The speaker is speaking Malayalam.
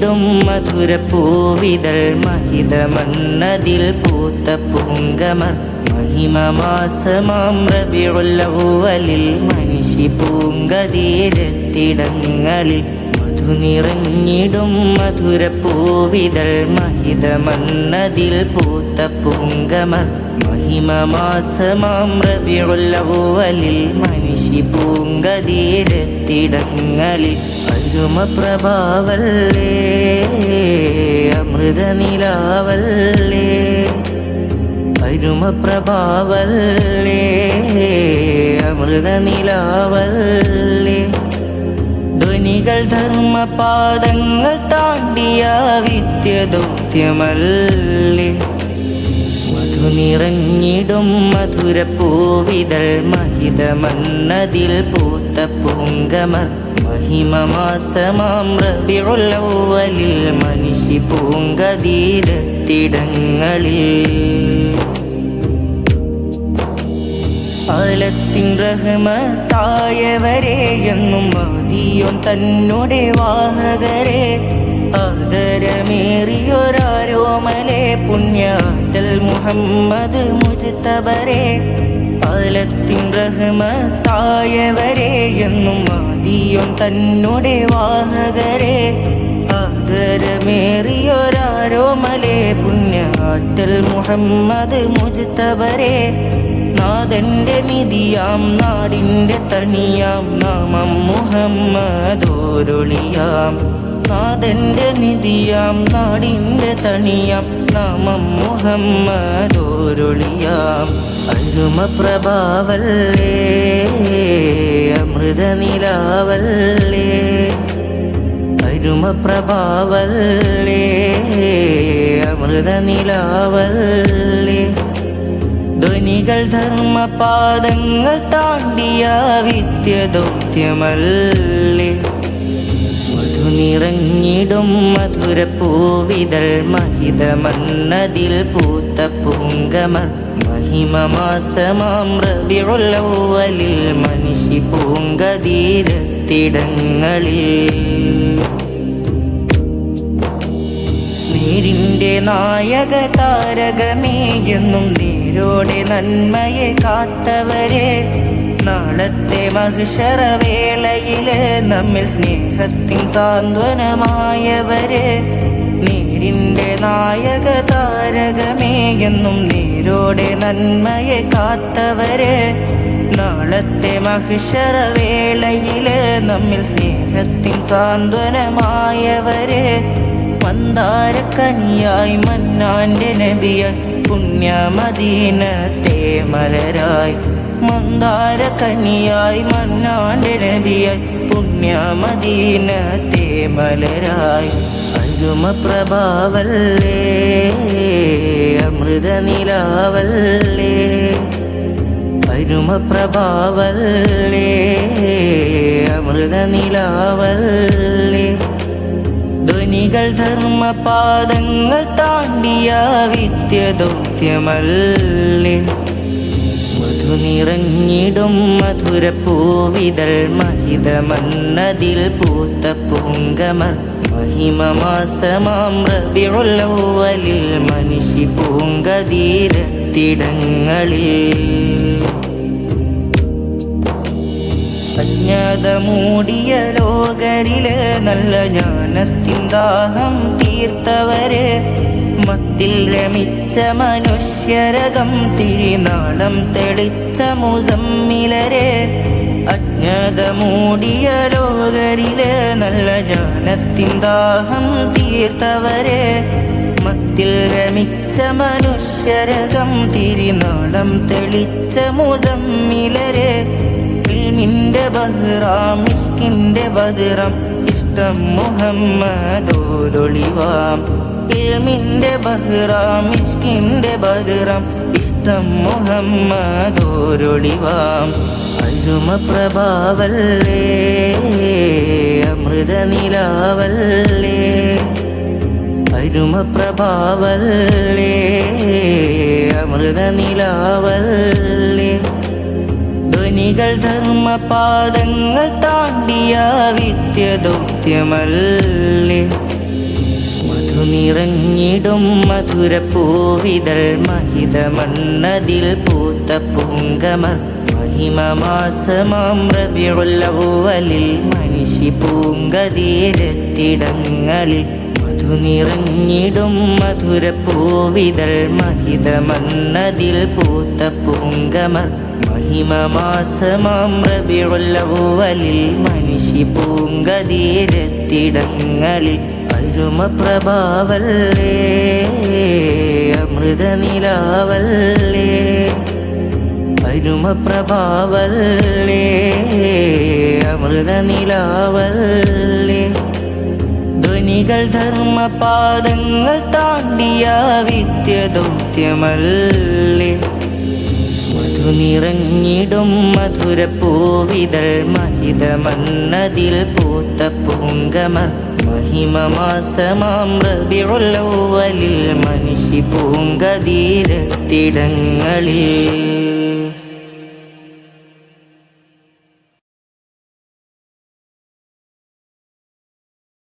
നിറഞ്ഞിടും മധുരപ്പൂവിതൾ മഹിതമണ്ണതിൽ പൂത്ത പൂങ്കമർ. മഹിമമാസമാം റബിയുള്ളവലിൽ മനുഷ്യ പൂങ്കതീരത്തിടങ്ങളിൽ മധു നിറഞ്ഞിടും മധുരപ്പൂവിതൾ മഹിതമണ്ണതിൽ പൂത്ത പൂങ്കമർ. മഹിമമാസമാം റബിയുള്ളവലിൽ മനുഷ്യ പൂങ്കതീരത്തിടങ്ങളിൽ അരുമ പ്രഭാവല്ലേ അമൃതനിലാവല്ലേ അരുമ പ്രഭാവല്ലേ അമൃതനിലാവല്ലേ. ധ്വനികൾ ധർമ്മപാദങ്ങൾ താണ്ടിയ വിദ്യദൗത്യമല്ലേ. മധു നിറഞ്ഞിടും മധുരപ്പൂവിതൾ മഹിതമണ്ണതിൽ പൂത്ത പൂങ്കമർ. മഹിമമാസമാം റബിയുള്ളവലിൽ മനുഷ്യ പൂങ്കതീരത്തിടങ്ങളിൽ. ആലത്തിൻ റഹ്മത്തായവരെ എന്നും മതിയും തന്നുടെ വാഹകരെ. ആദരമേറിയൊരാരോമലെ പുണ്യാതൽ മുഹമ്മദ് മുജ്തബരെ ആലത്തിൻ റഹ്മത്തായവരെ എന്നും ആദിയും തന്നുടെ വാഹകരെ. ആദരമേറിയൊരാരോമലെ പുണ്യാറ്റൽ മുഹമ്മദ് മുജ്തബരെ നാഥന്റെ നിധിയാം നാടിന്റെ തണിയാം നാമം മുഹമ്മദോരൊളിയാം നാഥന്റെ നിധിയാം നാടിന്റെ തണിയാം നാമം മുഹമ്മദോരൊളിയാം. അരുമ പ്രഭാവല്ലേ അമൃതനിലാവല്ലേ അരുമ പ്രഭാവല്ലേ അമൃതനിലാവല്ലേ. ധ്വനികൾ ധർമ്മപാദങ്ങൾ താണ്ടിയ വിദ്യദൗത്യമല്ലേ. മധു നിറഞ്ഞിടും മധുരപ്പൂവിതൾ മഹിതമണ്ണതിൽ പൂത്ത പൂങ്കമർ. മഹിമമാസമാം റബിയുള്ളവലിൽ മനുഷ്യ പൂങ്കതീരത്തിടങ്ങളിൽ. നേരിന്റെ നായക താരകമേ എന്നും നേരോടെ നന്മയെ കാത്തവരെ. നാളത്തെ മഹിഷറവേളയിൽ നമ്മിൽ സ്നേഹത്തിൻ സാന്ത്വനമായവരെ നേരിന്റെ നായക താരകമേ എന്നും നേരോടെ നന്മയെ കാത്തവരെ നാളത്തെ മഹിഷറവേളയിൽ നമ്മിൽ സ്നേഹത്തിൻ സാന്ത്വനമായവരെ മന്ദാരക്കനിയായി മന്നാന്റെ നബിയ പുണ്യമദീനത്തെ മലരായി മന്ദാരക്കനിയായി മന്നാന്റെ നബിയായി പുണ്യമദീനത്തെ മലരായി. അരുമ പ്രഭാവല്ലേ അമൃത നിലാവല്ലേ അരുമ പ്രഭാവല്ലേ അമൃത നിലാവല്ലേ ധ്വനികൾ ധർമ്മപാദങ്ങൾ താണ്ടിയ വിദ്യദൗത്യമല്ലേ. മധു നിറഞ്ഞിടും മധുരപ്പൂവിതൾ മഹിതമണ്ണതിൽ പൂത്ത പൂങ്കമർ. മഹിമമാസമാം മനുഷ്യ പൂങ്കതീരത്തിടങ്ങളിൽ. അജ്ഞാതമൂടിയ ലോകരിലെ നല്ല ജ്ഞാനത്തിൻ ദാഹം തീർത്തവര് മത്തിൽ രമിച്ച മനുഷ്യരകം തിരിനാളം തെളിച്ച മുസമ്മിലരെ. അജ്ഞാതമൂടിയ ലോകരിൽ നല്ല ജ്ഞാനത്തിൻ ദാഹം തീർത്തവരെ. മത്തിൽ രമിച്ച മനുഷ്യരകം തിരിനാളം തെളിച്ച മുസമ്മിലരെ. ഇൽമിന്റെ ബഹ്റാം ഇഷ്കിന്റെ ബദ്റാം ഇഷ്ടം മുഹമ്മദോരൊളിവാം ഇൽമിന്റെ ബഹ്റാം ഇഷ്കിന്റെ ബഹ്റാം ഇഷ്ടം മുഹമ്മദോരൊളിവാം. അഴുമ പ്രഭാവല്ലേ അമൃത നിലാവല്ലേ അരുമ പ്രഭാവല്ലേ അമൃത നിലാവല്ലേ ധ്വനികൾ ധർമ്മപാദങ്ങൾ താണ്ടിയ വിദ്യദൗത്യമല്ലേ? മധു നിറഞ്ഞിടും മധുരപ്പൂവിതൾ മഹിതമണ്ണതിൽ പൂത്ത പൂങ്കമർ. മഹിമമാസമാം റബിയുള്ളവലിൽ മനുഷ്യ പൂങ്കതീരത്തിടങ്ങളിൽ മധു നിറഞ്ഞിടും മധുരപ്പൂവിതൾ മഹിതമണ്ണതിൽ പൂത്ത പൂങ്കമർ. മഹിമമാസമാം റബിയുള്ളവലിൽ മനുഷ്യ പൂങ്കതീരത്തിടങ്ങളിൽ അരുമപ്രഭാവല്ലേ അമൃതനിലാവല്ലേ? അരുമപ്രഭാവല്ലേ അമൃതനിലാവല്ലേ? ധ്വനികൾ ധർമ്മപാദങ്ങൾ താണ്ടിയ വിദ്യദൗത്യമല്ലേ? മധു നിറഞ്ഞിടും മധുരപ്പൂവിതൾ മഹിതമന്നതിൽ പൂത്ത പൂങ്കമർ മഹിമമാസമാം റബിയുള്ളവലിൽ മനുഷ്യ പൂങ്കതീരത്തിടങ്ങളിൽ